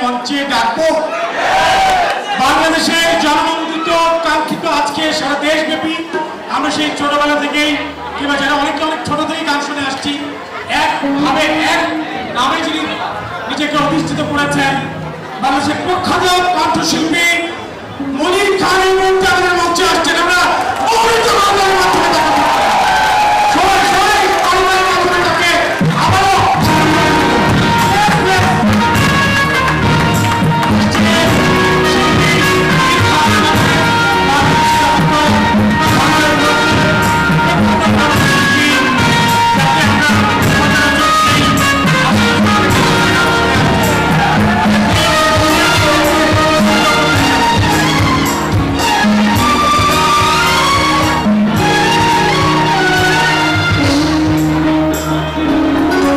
মঞ্চে ডাকবো। বাংলাদেশের জনমন্ত্রিত কাঙ্ক্ষিত আজকে সারা দেশব্যাপী আমরা সেই ছোটবেলা থেকেই কিংবা যারা অনেকে অনেক ছোট থেকেই গান শুনে আসছি এক ভাবে এক নামে যিনি নিজেকে অধিষ্ঠিত করেছেন, বাংলাদেশের প্রখ্যাত কণ্ঠশিল্পী